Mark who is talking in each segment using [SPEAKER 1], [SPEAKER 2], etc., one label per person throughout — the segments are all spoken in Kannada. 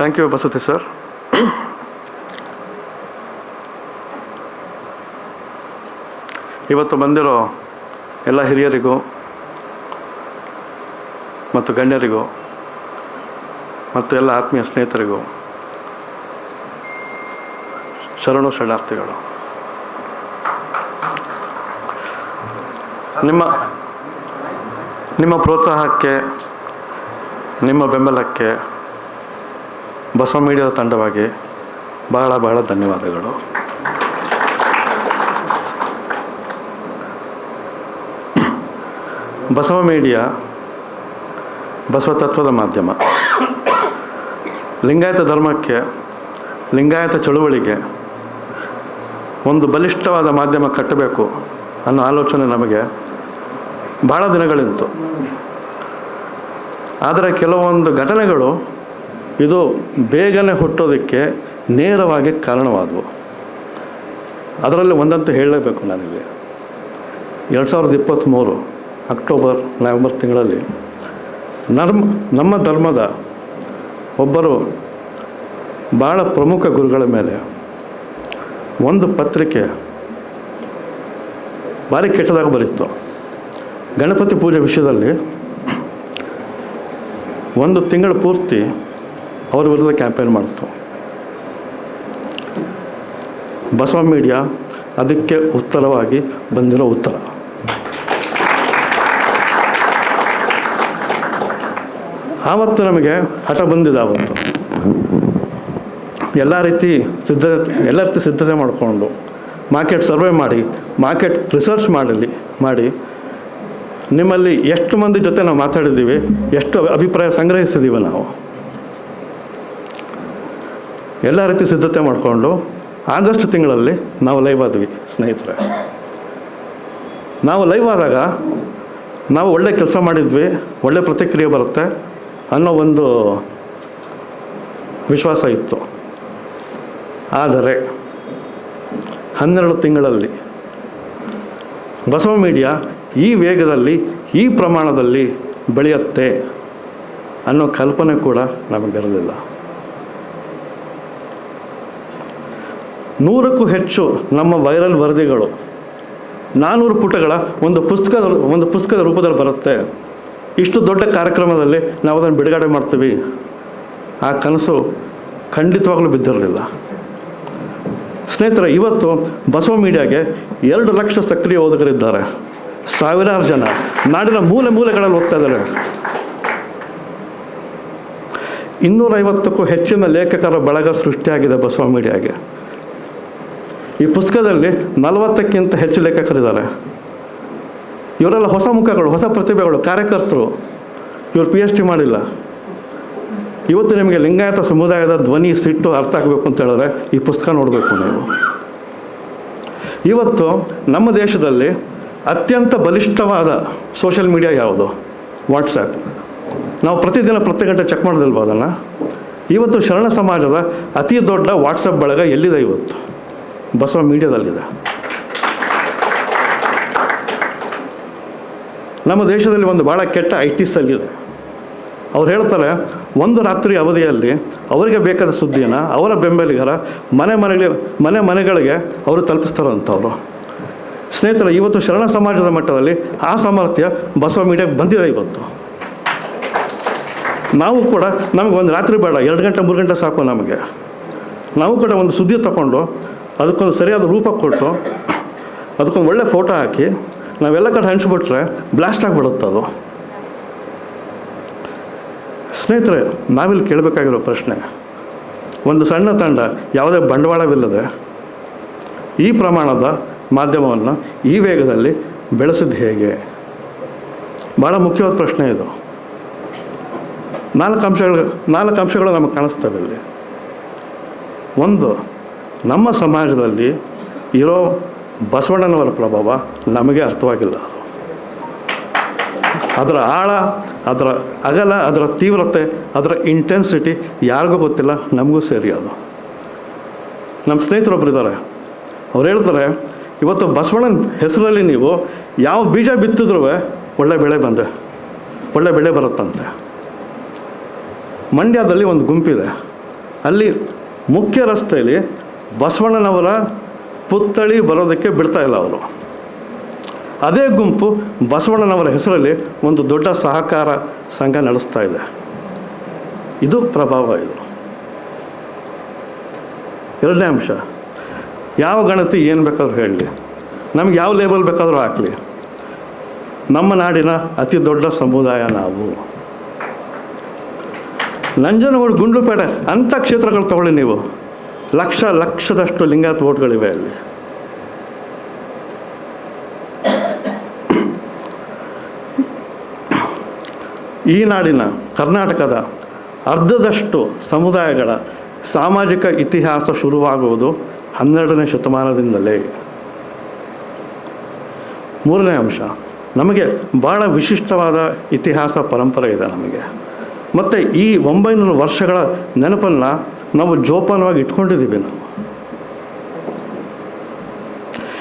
[SPEAKER 1] ಥ್ಯಾಂಕ್ ಯು ಬಸತಿ ಸರ್ ಇವತ್ತು ಬಂದಿರೋ ಎಲ್ಲ ಹಿರಿಯರಿಗೂ ಮತ್ತು ಗಣ್ಯರಿಗೂ ಮತ್ತು ಎಲ್ಲ ಆತ್ಮೀಯ ಸ್ನೇಹಿತರಿಗೂ ಶರಣು ಶರಣಾರ್ಥಿಗಳು. ನಿಮ್ಮ ನಿಮ್ಮ ಪ್ರೋತ್ಸಾಹಕ್ಕೆ, ನಿಮ್ಮ ಬೆಂಬಲಕ್ಕೆ ಬಸವ ಮೀಡಿಯಾದ ತಂಡವಾಗಿ ಬಹಳ ಬಹಳ ಧನ್ಯವಾದಗಳು. ಬಸವ ಮೀಡಿಯಾ ಬಸವ ತತ್ವದ ಮಾಧ್ಯಮ. ಲಿಂಗಾಯತ ಧರ್ಮಕ್ಕೆ, ಲಿಂಗಾಯತ ಚಳುವಳಿಗೆ ಒಂದು ಬಲಿಷ್ಠವಾದ ಮಾಧ್ಯಮ ಕಟ್ಟಬೇಕು ಅನ್ನೋ ಆಲೋಚನೆ ನಮಗೆ ಭಾಳ ದಿನಗಳಿತ್ತು ಆದರೆ ಕೆಲವೊಂದು ಘಟನೆಗಳು ಇದು ಬೇಗನೆ ಹುಟ್ಟೋದಕ್ಕೆ ನೇರವಾಗಿ ಕಾರಣವಾದವು. ಅದರಲ್ಲಿ ಒಂದಂತ ಹೇಳಲೇಬೇಕು ನನಗೆ ಎರಡು ಸಾವಿರದ ಇಪ್ಪತ್ತ್ಮೂರು ಅಕ್ಟೋಬರ್, ನವೆಂಬರ್ ತಿಂಗಳಲ್ಲಿ ನರ್ಮ, ನಮ್ಮ ಧರ್ಮದ ಒಬ್ಬರು ಭಾಳ ಪ್ರಮುಖ ಗುರುಗಳ ಮೇಲೆ ಒಂದು ಪತ್ರಿಕೆ ಭಾರಿ ಕೆಟ್ಟದಾಗ ಬರೀತು. ಗಣಪತಿ ಪೂಜೆ ವಿಷಯದಲ್ಲಿ ಒಂದು ತಿಂಗಳ ಪೂರ್ತಿ ಅವ್ರ ವಿರುದ್ಧ ಕ್ಯಾಂಪೇನ್ ಮಾಡ್ತು. ಬಸವ ಮೀಡಿಯಾ ಅದಕ್ಕೆ ಉತ್ತರವಾಗಿ ಬಂದಿರೋ ಉತ್ತರ. ಆವತ್ತು ನಮಗೆ ಹಠ ಬಂದಿದೆ ಆವತ್ತು. ಎಲ್ಲ ರೀತಿ ಸಿದ್ಧತೆ ಎಲ್ಲ ರೀತಿ ಸಿದ್ಧತೆ ಮಾಡಿಕೊಂಡು ಮಾರ್ಕೆಟ್ ಸರ್ವೆ ಮಾಡಿ ಮಾರ್ಕೆಟ್ ರಿಸರ್ಚ್ ಮಾಡಲಿ, ಮಾಡಿ ನಿಮ್ಮಲ್ಲಿ ಎಷ್ಟು ಮಂದಿ ಜೊತೆ ನಾವು ಮಾತಾಡಿದ್ದೀವಿ, ಎಷ್ಟು ಅಭಿಪ್ರಾಯ ಸಂಗ್ರಹಿಸಿದ್ದೀವಿ ನಾವು. ಎಲ್ಲ ರೀತಿ ಸಿದ್ಧತೆ ಮಾಡಿಕೊಂಡು ಆಗಸ್ಟ್ ತಿಂಗಳಲ್ಲಿ ನಾವು ಲೈವ್ ಆದ್ವಿ, ಸ್ನೇಹಿತರೆ. ನಾವು ಲೈವ್ ಆದಾಗ ನಾವು ಒಳ್ಳೆ ಕೆಲಸ ಮಾಡಿದ್ವಿ, ಒಳ್ಳೆ ಪ್ರತಿಕ್ರಿಯೆ ಬರುತ್ತೆ ಅನ್ನೋ ಒಂದು ವಿಶ್ವಾಸ ಇತ್ತು. ಆದರೆ ಹನ್ನೆರಡು ತಿಂಗಳಲ್ಲಿ ಬಸವ ಮೀಡಿಯಾ ಈ ವೇಗದಲ್ಲಿ, ಈ ಪ್ರಮಾಣದಲ್ಲಿ ಬೆಳೆಯುತ್ತೆ ಅನ್ನೋ ಕಲ್ಪನೆ ಕೂಡ ನಮಗಿರಲಿಲ್ಲ. ನೂರಕ್ಕೂ ಹೆಚ್ಚು ನಮ್ಮ ವೈರಲ್ ವರದಿಗಳು. ನಾನ್ನೂರು ಪುಟಗಳ ಒಂದು ಪುಸ್ತಕದ ಒಂದು ಪುಸ್ತಕದ ರೂಪದಲ್ಲಿ ಬರುತ್ತೆ. ಇಷ್ಟು ದೊಡ್ಡ ಕಾರ್ಯಕ್ರಮದಲ್ಲಿ ನಾವು ಅದನ್ನು ಬಿಡುಗಡೆ ಮಾಡ್ತೀವಿ. ಆ ಕನಸು ಖಂಡಿತವಾಗಲೂ ಬಿದ್ದಿರಲಿಲ್ಲ. ಸ್ನೇಹಿತರೆ, ಇವತ್ತು ಬಸವ ಮೀಡಿಯಾಗೆ ಎರಡು ಲಕ್ಷ ಸಕ್ರಿಯ ಓದುಗರಿದ್ದಾರೆ. ಸಾವಿರಾರು ಜನ ನಾಡಿನ ಮೂಲೆ ಮೂಲೆಗಳಲ್ಲಿ ಓದ್ತಾ ಇದ್ದಾರೆ. ಇನ್ನೂರೈವತ್ತಕ್ಕೂ ಹೆಚ್ಚಿನ ಲೇಖಕರ ಬಳಗ ಸೃಷ್ಟಿಯಾಗಿದೆ ಬಸವ ಮೀಡಿಯಾಗೆ. ಈ ಪುಸ್ತಕದಲ್ಲಿ ನಲವತ್ತಕ್ಕಿಂತ ಹೆಚ್ಚು ಲೇಖಕರಿದ್ದಾರೆ. ಇವರೆಲ್ಲ ಹೊಸ ಮುಖಗಳು, ಹೊಸ ಪ್ರತಿಭೆಗಳು, ಕಾರ್ಯಕರ್ತರು. ಇವರು ಪಿ ಎಚ್ ಡಿ ಮಾಡಿಲ್ಲ. ಇವತ್ತು ನಿಮಗೆ ಲಿಂಗಾಯತ ಸಮುದಾಯದ ಧ್ವನಿ, ಸಿಟ್ಟು ಅರ್ಥ ಆಗಬೇಕು ಅಂತ ಹೇಳಿದ್ರೆ ಈ ಪುಸ್ತಕ ನೋಡಬೇಕು ನೀವು. ಇವತ್ತು ನಮ್ಮ ದೇಶದಲ್ಲಿ ಅತ್ಯಂತ ಬಲಿಷ್ಠವಾದ ಸೋಷಿಯಲ್ ಮೀಡಿಯಾ ಯಾವುದು? ವಾಟ್ಸಪ್ ನಾವು ಪ್ರತಿದಿನ ಪ್ರತಿ ಗಂಟೆ ಚೆಕ್ ಮಾಡೋದಿಲ್ವ ಅದನ್ನು? ಇವತ್ತು ಶರಣ ಸಮಾಜದ ಅತಿ ದೊಡ್ಡ ವಾಟ್ಸಪ್ ಬಳಗ ಎಲ್ಲಿದೆ ಇವತ್ತು? ಬಸವ ಮೀಡಿಯಾದಲ್ಲಿದೆ. ನಮ್ಮ ದೇಶದಲ್ಲಿ ಒಂದು ಭಾಳ ಕೆಟ್ಟ ಐ ಟಿ ಸೆಲ್ ಅವ್ರು ಹೇಳ್ತಾರೆ, ಒಂದು ರಾತ್ರಿ ಅವಧಿಯಲ್ಲಿ ಅವರಿಗೆ ಬೇಕಾದ ಸುದ್ದಿಯನ್ನು, ಅವರ ಬೆಂಬಲಿಗರ ಮನೆ ಮನೆಗಳಿಗೆ ಮನೆ ಮನೆಗಳಿಗೆ ಅವರು ತಲುಪಿಸ್ತಾರಂಥವ್ರು ಸ್ನೇಹಿತರೆ, ಇವತ್ತು ಶರಣ ಸಮಾಜದ ಮಟ್ಟದಲ್ಲಿ ಆ ಸಾಮರ್ಥ್ಯ ಬಸವ ಮೀಡಿಯಾಗೆ ಬಂದಿದೆ ಇವತ್ತು. ನಾವು ಕೂಡ ನಮಗೆ ಒಂದು ರಾತ್ರಿ ಬೇಡ, ಎರಡು ಗಂಟೆ, ಮೂರು ಗಂಟೆ ಸಾಕು ನಮಗೆ. ನಾವು ಕೂಡ ಒಂದು ಸುದ್ದಿ ತಗೊಂಡು ಅದಕ್ಕೊಂದು ಸರಿಯಾದ ರೂಪ ಕೊಟ್ಟು ಅದಕ್ಕೊಂದು ಒಳ್ಳೆ ಫೋಟೋ ಹಾಕಿ ನಾವೆಲ್ಲ ಕಡೆ ಹಂಚ್ಬಿಟ್ರೆ ಬ್ಲಾಸ್ಟ್ ಆಗಿಬಿಡುತ್ತೆ ಅದು. ಸ್ನೇಹಿತರೆ, ನಾವಿಲ್ಲಿ ಕೇಳಬೇಕಾಗಿರೋ ಪ್ರಶ್ನೆ, ಒಂದು ಸಣ್ಣ ತಂಡ ಯಾವುದೇ ಬಂಡವಾಳವಿಲ್ಲದೆ ಈ ಪ್ರಮಾಣದ ಮಾಧ್ಯಮವನ್ನು ಈ ವೇಗದಲ್ಲಿ ಬೆಳೆಸಿದ್ದು ಹೇಗೆ? ಭಾಳ ಮುಖ್ಯವಾದ ಪ್ರಶ್ನೆ ಇದು. ನಾಲ್ಕು ಅಂಶಗಳು ನಾಲ್ಕು ಅಂಶಗಳು ನಮಗೆ ಕಾಣಿಸ್ತವೆ ಇಲ್ಲಿ. ಒಂದು ನಮ್ಮ ಸಮಾಜದಲ್ಲಿ ಇರೋ ಬಸವಣ್ಣನವರ ಪ್ರಭಾವ ನಮಗೆ ಅರ್ಥವಾಗಿಲ್ಲ ಅದು. ಅದರ ಆಳ, ಅದರ ಅಗಲ, ಅದರ ತೀವ್ರತೆ, ಅದರ ಇಂಟೆನ್ಸಿಟಿ ಯಾರಿಗೂ ಗೊತ್ತಿಲ್ಲ, ನಮಗೂ ಸೇರಿ ಅದು. ನಮ್ಮ ಸ್ನೇಹಿತರೊಬ್ಬರು ಇದ್ದಾರೆ. ಅವ್ರು ಹೇಳ್ತಾರೆ, ಇವತ್ತು ಬಸವಣ್ಣನ ಹೆಸರಲ್ಲಿ ನೀವು ಯಾವ ಬೀಜ ಬಿತ್ತಿದ್ರೂ ಒಳ್ಳೆ ಬೆಳೆ ಬಂದೆ, ಒಳ್ಳೆ ಬೆಳೆ ಬರುತ್ತಂತೆ. ಮಂಡ್ಯದಲ್ಲಿ ಒಂದು ಗುಂಪಿದೆ. ಅಲ್ಲಿ ಮುಖ್ಯ ರಸ್ತೆಯಲ್ಲಿ ಬಸವಣ್ಣನವರ ಪುತ್ಥಳಿ ಬರೋದಕ್ಕೆ ಬಿಡ್ತಾ ಇಲ್ಲ ಅವರು. ಅದೇ ಗುಂಪು ಬಸವಣ್ಣನವರ ಹೆಸರಲ್ಲಿ ಒಂದು ದೊಡ್ಡ ಸಹಕಾರ ಸಂಘ ನಡೆಸ್ತಾ ಇದೆ. ಇದು ಪ್ರಭಾವ ಇದು. ಎರಡನೇ ಅಂಶ, ಯಾವ ಗಣತಿ ಏನು ಬೇಕಾದ್ರೂ ಹೇಳಲಿ ನಮ್ಗೆ ಯಾವ ಲೇಬಲ್ ಬೇಕಾದರೂ ಹಾಕಲಿ. ನಮ್ಮ ನಾಡಿನ ಅತಿ ದೊಡ್ಡ ಸಮುದಾಯ ನಾವು. ನಂಜನಗೂಡು, ಗುಂಡ್ಲುಪೇಟೆ ಅಂಥ ಕ್ಷೇತ್ರಗಳು ತಗೊಳ್ಳಿ ನೀವು. ಲಕ್ಷ ಲಕ್ಷದಷ್ಟು ಲಿಂಗಾಯತ್ ಓಟ್ಗಳಿವೆ ಅಲ್ಲಿ. ಈ ನಾಡಿನ ಕರ್ನಾಟಕದ ಅರ್ಧದಷ್ಟು ಸಮುದಾಯಗಳ ಸಾಮಾಜಿಕ ಇತಿಹಾಸ ಶುರುವಾಗುವುದು ಹನ್ನೆರಡನೇ ಶತಮಾನದಿಂದಲೇ. ಮೂರನೇ ಅಂಶ, ನಮಗೆ ಭಾಳ ವಿಶಿಷ್ಟವಾದ ಇತಿಹಾಸ ಪರಂಪರೆ ಇದೆ ನಮಗೆ. ಮತ್ತು ಈ ಒಂಬೈನೂರು ವರ್ಷಗಳ ನೆನಪನ್ನು ನಾವು ಜೋಪಾನವಾಗಿ ಇಟ್ಕೊಂಡಿದ್ದೀವಿ ನಾವು.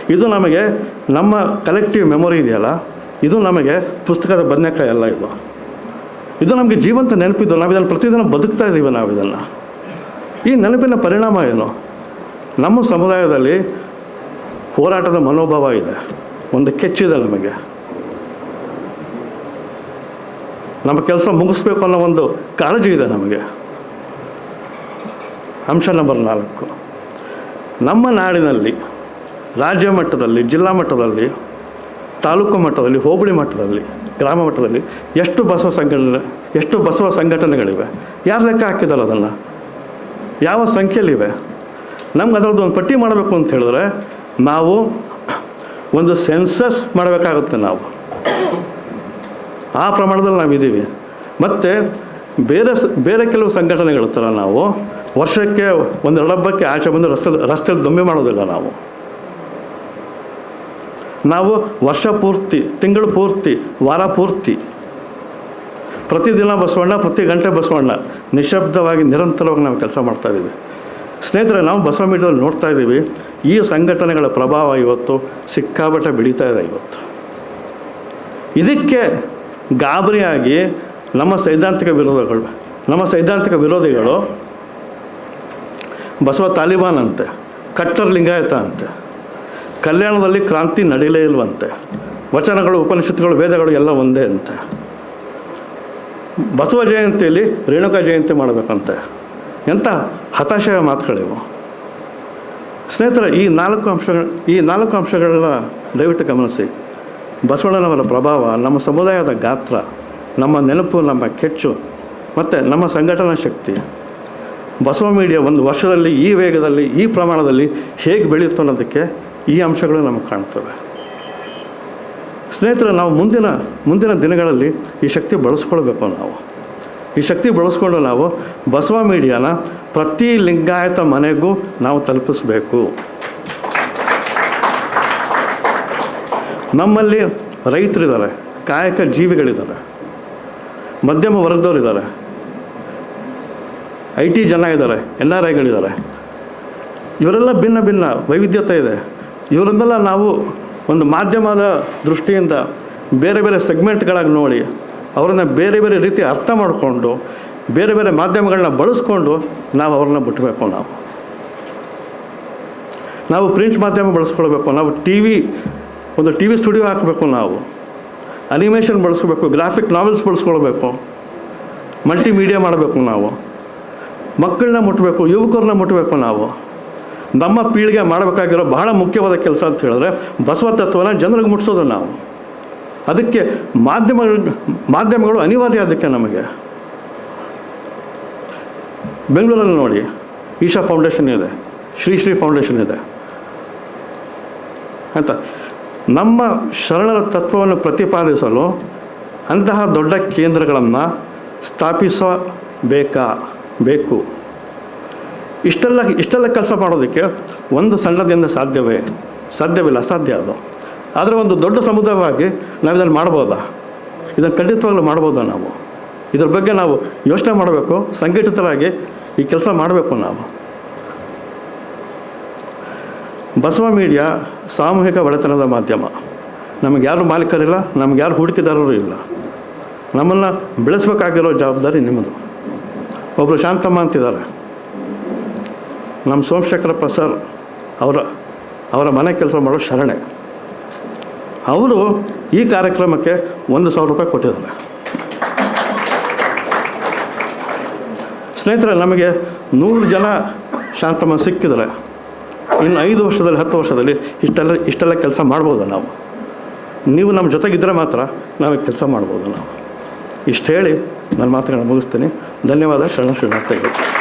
[SPEAKER 1] ಇದು ನಮಗೆ ನಮ್ಮ ಕಲೆಕ್ಟಿವ್ ಮೆಮೊರಿ ಇದೆಯಲ್ಲ, ಇದು ನಮಗೆ ಪುಸ್ತಕದ ಬದನೆಕಾಯಿ ಅಲ್ಲ ಇದು. ಇದು ನಮಗೆ ಜೀವಂತ ನೆನಪಿದ್ದು ನಾವು ಇದನ್ನು ಪ್ರತಿದಿನ ಬದುಕ್ತಾ ಇದ್ದೀವಿ ನಾವು ಇದನ್ನು ಈ ನೆನಪಿನ ಪರಿಣಾಮ ಏನು? ನಮ್ಮ ಸಮುದಾಯದಲ್ಲಿ ಹೋರಾಟದ ಮನೋಭಾವ ಇದೆ. ಒಂದು ಕೆಚ್ಚಿದೆ ನಮಗೆ. ನಮ್ಮ ಕೆಲಸ ಮುಗಿಸ್ಬೇಕು ಅನ್ನೋ ಒಂದು ಕಾಳಜಿ ಇದೆ ನಮಗೆ. ಅಂಶ ನಂಬರ್ ನಾಲ್ಕು. ನಮ್ಮ ನಾಡಿನಲ್ಲಿ ರಾಜ್ಯ ಮಟ್ಟದಲ್ಲಿ, ಜಿಲ್ಲಾ ಮಟ್ಟದಲ್ಲಿ, ತಾಲೂಕು ಮಟ್ಟದಲ್ಲಿ, ಹೋಬಳಿ ಮಟ್ಟದಲ್ಲಿ, ಗ್ರಾಮ ಮಟ್ಟದಲ್ಲಿ ಎಷ್ಟು ಬಸವ ಸಂಘಟನೆ, ಎಷ್ಟು ಬಸವ ಸಂಘಟನೆಗಳಿವೆ? ಯಾರು ಲೆಕ್ಕ ಹಾಕಿದಾರೆ ಅದನ್ನು? ಯಾವ ಸಂಖ್ಯೆಯಲ್ಲಿವೆ? ನಮ್ಗೆ ಅದರದ್ದು ಒಂದು ಪಟ್ಟಿ ಮಾಡಬೇಕು ಅಂತ ಹೇಳಿದ್ರೆ ನಾವು ಒಂದು ಸೆನ್ಸಸ್ ಮಾಡಬೇಕಾಗುತ್ತೆ ನಾವು. ಆ ಪ್ರಮಾಣದಲ್ಲಿ ನಾವಿದ್ದೀವಿ. ಮತ್ತು ಬೇರೆ ಬೇರೆ ಕೆಲವು ಸಂಘಟನೆಗಳ ಥರ ನಾವು ವರ್ಷಕ್ಕೆ ಒಂದು ಎರಡು ಹಬ್ಬಕ್ಕೆ ಆಚೆ ಬಂದು ರಸ್ತೆ, ರಸ್ತೆಯಲ್ಲಿ ದೊಮ್ಮೆ ಮಾಡೋದಿಲ್ಲ ನಾವು. ನಾವು ವರ್ಷ ಪೂರ್ತಿ, ತಿಂಗಳು ಪೂರ್ತಿ, ವಾರ ಪೂರ್ತಿ, ಪ್ರತಿದಿನ ಬಸವಣ್ಣ, ಪ್ರತಿ ಗಂಟೆ ಬಸವಣ್ಣ ನಿಶಬ್ದವಾಗಿ ನಿರಂತರವಾಗಿ ನಾವು ಕೆಲಸ ಮಾಡ್ತಾ ಇದ್ದೀವಿ. ಸ್ನೇಹಿತರೆ, ನಾವು ಬಸವ ಮೀಡಿಯಾದಲ್ಲಿ ನೋಡ್ತಾ ಇದ್ದೀವಿ, ಈ ಸಂಘಟನೆಗಳ ಪ್ರಭಾವ ಇವತ್ತು ಸಿಕ್ಕಾಪಟ್ಟೆ ಬೆಳೀತಾ ಇದೆ ಇವತ್ತು. ಇದಕ್ಕೆ ಗಾಬರಿಯಾಗಿ ನಮ್ಮ ಸೈದ್ಧಾಂತಿಕ ವಿರೋಧಗಳು, ನಮ್ಮ ಸೈದ್ಧಾಂತಿಕ ವಿರೋಧಿಗಳು ಬಸವ ತಾಲಿಬಾನ್ ಅಂತೆ, ಕಟ್ಟರ್ ಲಿಂಗಾಯತ ಅಂತೆ, ಕಲ್ಯಾಣದಲ್ಲಿ ಕ್ರಾಂತಿ ನಡೀಲೇ ಇಲ್ವಂತೆ, ವಚನಗಳು, ಉಪನಿಷತ್ತುಗಳು, ವೇದಗಳು ಎಲ್ಲ ಒಂದೇ ಅಂತೆ. ಬಸವ ಜಯಂತಿಯಲ್ಲಿ ರೇಣುಕಾ ಜಯಂತಿ ಮಾಡಬೇಕಂತೆ. ಎಂಥ ಹತಾಶೆಯ ಮಾತುಗಳಿವು. ಸ್ನೇಹಿತರ, ಈ ನಾಲ್ಕು ಅಂಶಗಳು, ಈ ನಾಲ್ಕು ಅಂಶಗಳನ್ನ ದಯವಿಟ್ಟು ಗಮನಿಸಿ. ಬಸವಣ್ಣನವರ ಪ್ರಭಾವ, ನಮ್ಮ ಸಮುದಾಯದ ಗಾತ್ರ ನಮ್ಮ ನೆನಪು ನಮ್ಮ ಕೆಚ್ಚು, ಮತ್ತು ನಮ್ಮ ಸಂಘಟನಾ ಶಕ್ತಿ. ಬಸವ ಮೀಡಿಯಾ ಒಂದು ವರ್ಷದಲ್ಲಿ ಈ ವೇಗದಲ್ಲಿ, ಈ ಪ್ರಮಾಣದಲ್ಲಿ ಹೇಗೆ ಬೆಳೆಯುತ್ತೋ ಅನ್ನೋದಕ್ಕೆ ಈ ಅಂಶಗಳು ನಮಗೆ ಕಾಣ್ತವೆ. ಸ್ನೇಹಿತರೆ, ನಾವು ಮುಂದಿನ ಮುಂದಿನ ದಿನಗಳಲ್ಲಿ ಈ ಶಕ್ತಿ ಬಳಸ್ಕೊಳ್ಬೇಕು ನಾವು. ಈ ಶಕ್ತಿ ಬಳಸ್ಕೊಂಡು ನಾವು ಬಸವ ಮೀಡಿಯಾನ ಪ್ರತಿ ಲಿಂಗಾಯತ ಮನೆಗೂ ನಾವು ತಲುಪಿಸ್ಬೇಕು. ನಮ್ಮಲ್ಲಿ ರೈತರಿದ್ದಾರೆ, ಕಾಯಕ ಜೀವಿಗಳಿದ್ದಾರೆ. ಮಧ್ಯಮ ವರ್ಗದವರಿದ್ದಾರೆ ಐ ಟಿ ಜನ ಇದ್ದಾರೆ ಎನ್ ಆರ್ ಐಗಳಿದ್ದಾರೆ ಇವರೆಲ್ಲ ಭಿನ್ನ ಭಿನ್ನ ವೈವಿಧ್ಯತೆ ಇದೆ. ಇವರನ್ನೆಲ್ಲ ನಾವು ಒಂದು ಮಾಧ್ಯಮದ ದೃಷ್ಟಿಯಿಂದ ಬೇರೆ ಬೇರೆ ಸೆಗ್ಮೆಂಟ್ಗಳಾಗಿ ನೋಡಿ, ಅವರನ್ನು ಬೇರೆ ಬೇರೆ ರೀತಿ ಅರ್ಥ ಮಾಡಿಕೊಂಡು, ಬೇರೆ ಬೇರೆ ಮಾಧ್ಯಮಗಳನ್ನ ಬಳಸ್ಕೊಂಡು ನಾವು ಅವ್ರನ್ನ ಬಿಟ್ಟಬೇಕು ನಾವು. ನಾವು ಪ್ರಿಂಟ್ ಮಾಧ್ಯಮ ಬಳಸ್ಕೊಳ್ಬೇಕು, ನಾವು ಟಿ ವಿ ಒಂದು ಟಿ ವಿ ಸ್ಟುಡಿಯೋ ಹಾಕಬೇಕು ನಾವು. ಅನಿಮೇಷನ್ ಬಳಸ್ಕೋಬೇಕು ಗ್ರಾಫಿಕ್ ನಾವೆಲ್ಸ್ ಬಳಸ್ಕೊಳ್ಬೇಕು ಮಲ್ಟಿಮೀಡಿಯಾ ಮಾಡಬೇಕು ನಾವು. ಮಕ್ಕಳನ್ನ ಮುಟ್ಟಬೇಕು ಯುವಕರನ್ನ ಮುಟ್ಟಬೇಕು ನಾವು. ನಮ್ಮ ಪೀಳಿಗೆ ಮಾಡಬೇಕಾಗಿರೋ ಬಹಳ ಮುಖ್ಯವಾದ ಕೆಲಸ ಅಂತ ಹೇಳಿದ್ರೆ ಬಸವ ತತ್ವನ ಜನರಿಗೆ ಮುಟ್ಟಿಸೋದು ನಾವು. ಅದಕ್ಕೆ ಮಾಧ್ಯಮಗಳು ಮಾಧ್ಯಮಗಳು ಅನಿವಾರ್ಯ ಅದಕ್ಕೆ ನಮಗೆ. ಬೆಂಗಳೂರಲ್ಲಿ ನೋಡಿ, ಈಶಾ ಫೌಂಡೇಶನ್ ಇದೆ, ಶ್ರೀ ಶ್ರೀ ಫೌಂಡೇಶನ್ ಇದೆ. ಅಂತ. ನಮ್ಮ ಶರಣರ ತತ್ವವನ್ನು ಪ್ರತಿಪಾದಿಸಲು ಅಂತಹ ದೊಡ್ಡ ಕೇಂದ್ರಗಳನ್ನು ಸ್ಥಾಪಿಸಬೇಕಾ ಬೇಕು. ಇಷ್ಟೆಲ್ಲ ಇಷ್ಟೆಲ್ಲ ಕೆಲಸ ಮಾಡೋದಕ್ಕೆ ಒಂದು ಸಣ್ಣದಿಂದ ಸಾಧ್ಯವೇ? ಸಾಧ್ಯವಿಲ್ಲ, ಅಸಾಧ್ಯ ಅದು. ಆದರೆ ಒಂದು ದೊಡ್ಡ ಸಮುದಾಯವಾಗಿ ನಾವು ಇದನ್ನು ಮಾಡ್ಬೋದಾ? ಇದನ್ನು ಖಂಡಿತವಾಗ್ಲೂ ಮಾಡ್ಬೋದಾ ನಾವು? ಇದ್ರ ಬಗ್ಗೆ ನಾವು ಯೋಚನೆ ಮಾಡಬೇಕು, ಸಂಘಟಿತರಾಗಿ ಈ ಕೆಲಸ ಮಾಡಬೇಕು ನಾವು. ಬಸವ ಮೀಡಿಯಾ ಸಾಮೂಹಿಕ ಒಡೆತನದ ಮಾಧ್ಯಮ. ನಮಗೆ ಯಾರು ಮಾಲೀಕರಿಲ್ಲ, ನಮ್ಗೆ ಯಾರು ಹೂಡಿಕೆದಾರರು ಇಲ್ಲ. ನಮ್ಮನ್ನು ಬೆಳೆಸಬೇಕಾಗಿರೋ ಜವಾಬ್ದಾರಿ ನಿಮ್ಮದು. ಒಬ್ಬರು ಶಾಂತಮ್ಮ ಅಂತಿದ್ದಾರೆ. ನಮ್ಮ ಸೋಮಶೇಖರಪ್ಪ ಸರ್ ಅವರ ಅವರ ಮನೆ ಕೆಲಸ ಮಾಡೋ ಶರಣೆ. ಅವರು ಈ ಕಾರ್ಯಕ್ರಮಕ್ಕೆ ಒಂದು ಸಾವಿರ ರೂಪಾಯಿ ಕೊಟ್ಟಿದ್ದಾರೆ. ಸ್ನೇಹಿತರೆ, ನಮಗೆ ನೂರು ಜನ ಶಾಂತಮ್ಮ ಸಿಕ್ಕಿದರೆ ಇನ್ನು ಐದು ವರ್ಷದಲ್ಲಿ, ಹತ್ತು ವರ್ಷದಲ್ಲಿ ಇಷ್ಟೆಲ್ಲ ಇಷ್ಟೆಲ್ಲ ಕೆಲಸ ಮಾಡ್ಬೋದು ನಾವು. ನೀವು ನಮ್ಮ ಜೊತೆಗಿದ್ದರೆ ಮಾತ್ರ ನಾವು ಕೆಲಸ ಮಾಡ್ಬೋದು ನಾವು. ಇಷ್ಟು ಹೇಳಿ ನನ್ನ ಮಾತುಗಳನ್ನು ಮುಗಿಸ್ತೀನಿ. ಧನ್ಯವಾದ. ಶರಣ ಶ್ರೀನಾಥ್.